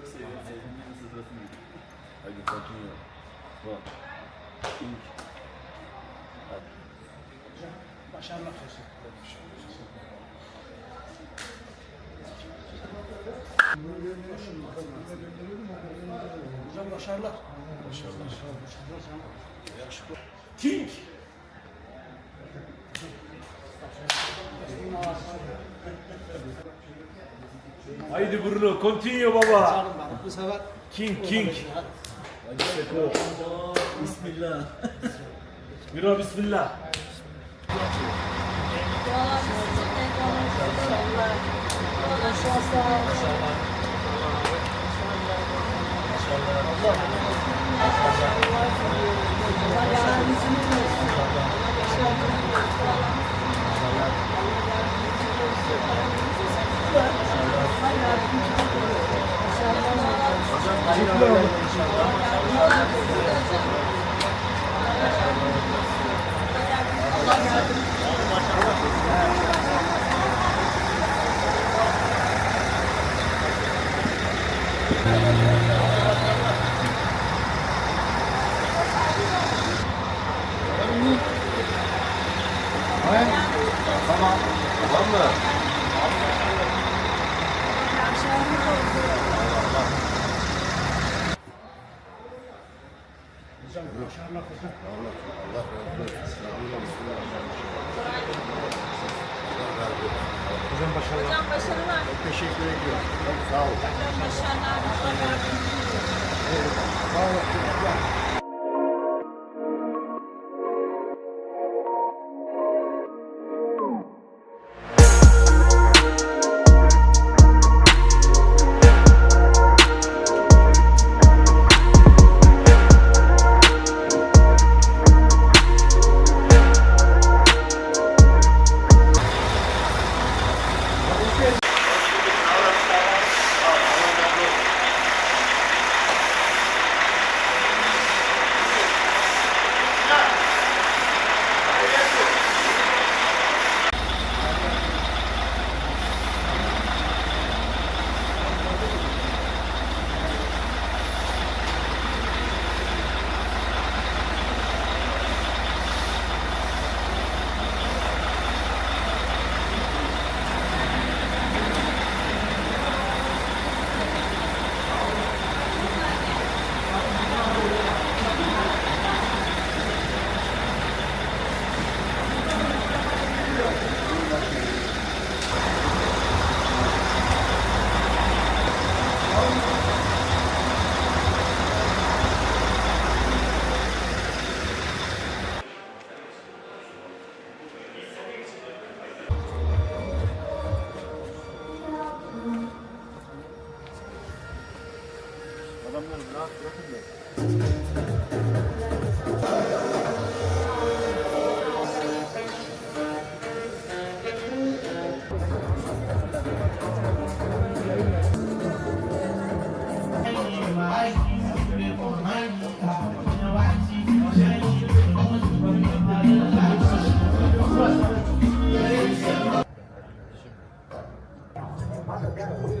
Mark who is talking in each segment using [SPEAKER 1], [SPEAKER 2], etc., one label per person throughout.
[SPEAKER 1] Çok seviyorum. Sevdiğimden sırasını gidiyor.
[SPEAKER 2] Hadi continue. One. Ink.
[SPEAKER 3] Başarılar olsun. Hocam başarılar.
[SPEAKER 1] King. Haydi Bruno, continue baba.
[SPEAKER 3] Canım benim bu sefer
[SPEAKER 1] King, king. Hadi Seko. Bismillah. Bruno bismillah.
[SPEAKER 3] Hocam başarılar hocam.
[SPEAKER 2] Allah razı olsun.
[SPEAKER 3] Hocam başarılar.
[SPEAKER 4] Hocam başarılar.
[SPEAKER 2] Teşekkür ediyorum. Çok sağ ol.
[SPEAKER 4] Hocam başarılar. Olsun.
[SPEAKER 2] Sağ olasın.
[SPEAKER 5] Right.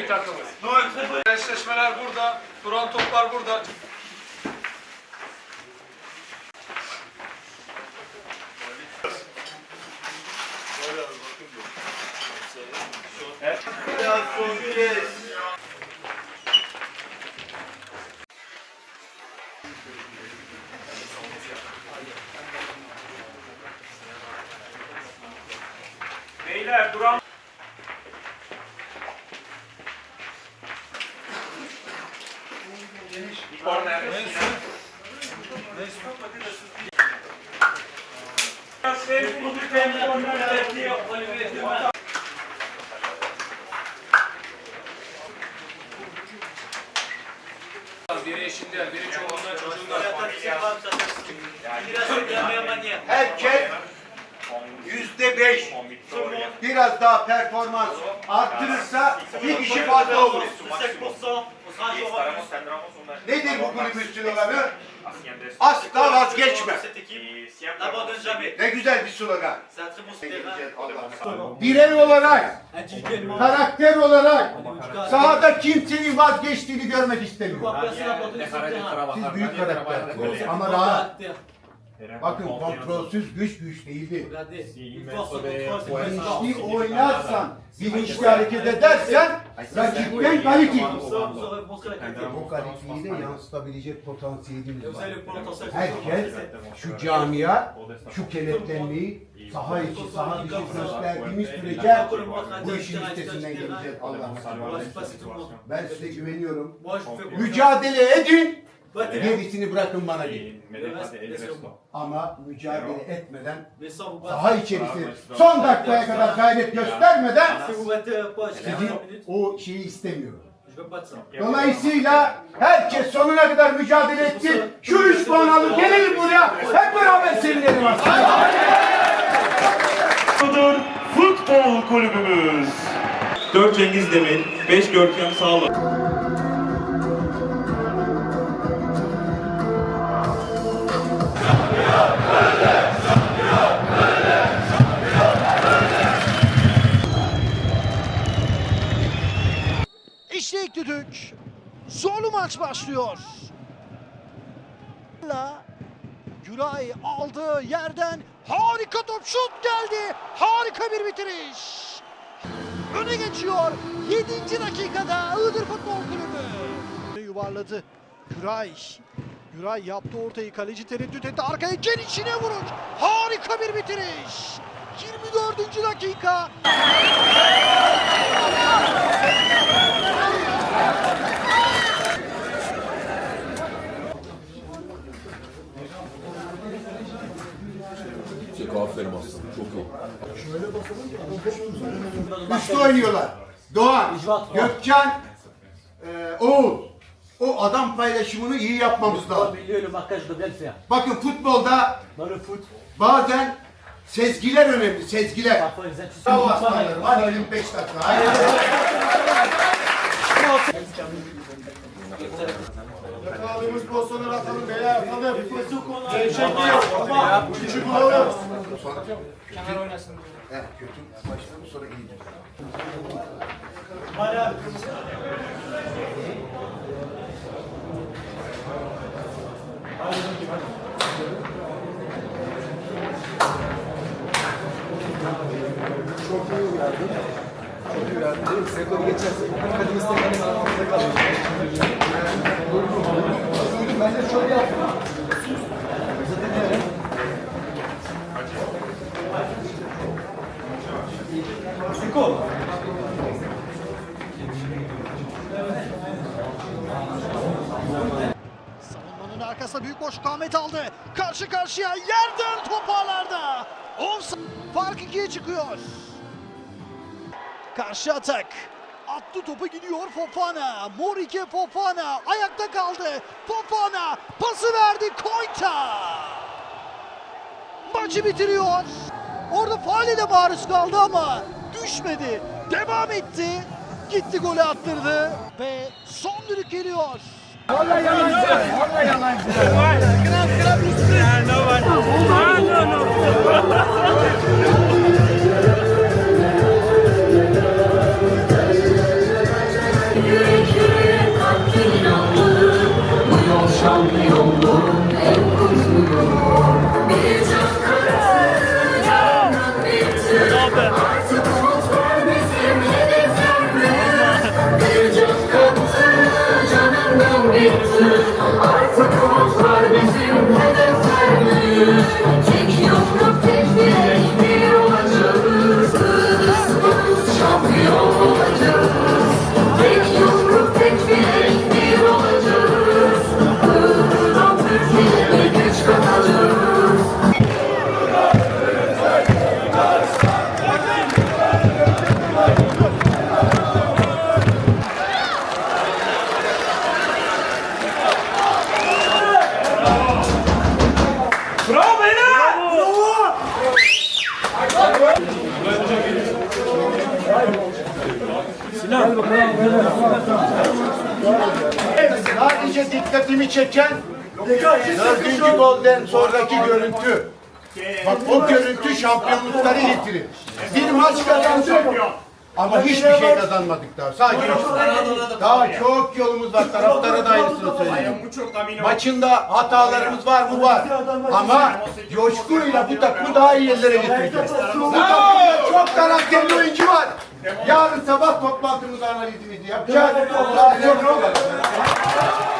[SPEAKER 5] iyi takımız. Eşleşmeler burada, duran toplar burada.
[SPEAKER 2] Beyler duran.
[SPEAKER 5] Eşinden, biri çoğundan, çocuğundan.
[SPEAKER 4] Herkes yüzde beş biraz daha performans arttırırsa bir kişi fazla olur. Nedir bu kulübün sloganı? Asla vazgeçme. Ne güzel bir slogan. Birey olarak, karakter olarak sahada kimsenin vazgeçtiğini görmek istemiyorum. Siz büyük karakter ama rahat. Bakın kontrolsüz güç güç değildi. Bilinçli oynarsan, bilinçli hareket edersen rakipten kalite. O kaliteyi de yansıtabilecek potansiyelimiz var. Herkes şu camia, şu kenetlenmeyi saha içi, saha dışı gösterdiğimiz sürece bu işin üstesinden geleceğiz Allah'ın. Ben size güveniyorum. Mücadele edin, gerisini bırakın bana gelin. Ama mücadele etmeden saha içerisinde son dakikaya kadar gayret göstermeden sizin o şeyi istemiyorum. Dolayısıyla herkes sonuna kadar mücadele etsin. Şu üç puan alın gelelim buraya. Hep beraber sevinelim aslında.
[SPEAKER 6] Budur Futbol Kulübümüz. 4 Cengiz Demir, 5 Görkem Sağlam.
[SPEAKER 3] İlk düdük. Zorlu maç başlıyor. La Güray aldı yerden harika top şut geldi. Harika bir bitiriş. Öne geçiyor 7. dakikada Iğdır Futbol Kulübü. Yuvarladı. Güray. Güray yaptı ortayı kaleci tereddüt etti. Arkaya gelişine vuruş. Harika bir bitiriş. 24. dakika.
[SPEAKER 4] Üçlü oynuyorlar. Doğan, Gökcan, e, Oğuz. O adam paylaşımını iyi yapmamız lazım. Bakın futbolda bazen sezgiler önemli, sezgiler. Bravo aslanlarım. Hadi 25 dakika. Hadi. Yakaladığımız pozisyonları atalım beyler atalım. Gevşekliği. Küçük bulalım. Kenar oynasın. Evet kötü başlayalım sonra iyi gidiyor.
[SPEAKER 3] Savunmanın arkasında büyük boşluk Ahmet aldı. Karşı karşıya yerden toparlarda. Offside. Fark ikiye çıkıyor. Karşı atak. Attı topu gidiyor Fofana. Morike Fofana. Ayakta kaldı. Fofana pası verdi Koyta. Maçı bitiriyor. Orada faale de maruz kaldı ama düşmedi. Devam etti. Gitti golü attırdı. Ve son düdük geliyor.
[SPEAKER 1] Yürekleri
[SPEAKER 4] Sadece dikkatimi çeken dördüncü golden sonraki görüntü. Bak o görüntü şampiyonlukları getirir. Bir maç kazandık ama hiçbir şey kazanmadık daha. Sadece daha çok yolumuz var. Taraftara da aynısını söyleyeyim. Maçında hatalarımız var mı? Var. Ama coşkuyla bu takımı daha iyi yerlere getireceğiz. Bu takımda çok karakterli oyuncu var. Yarın sabah toplantımız analizimizi yapacağız. Çok çok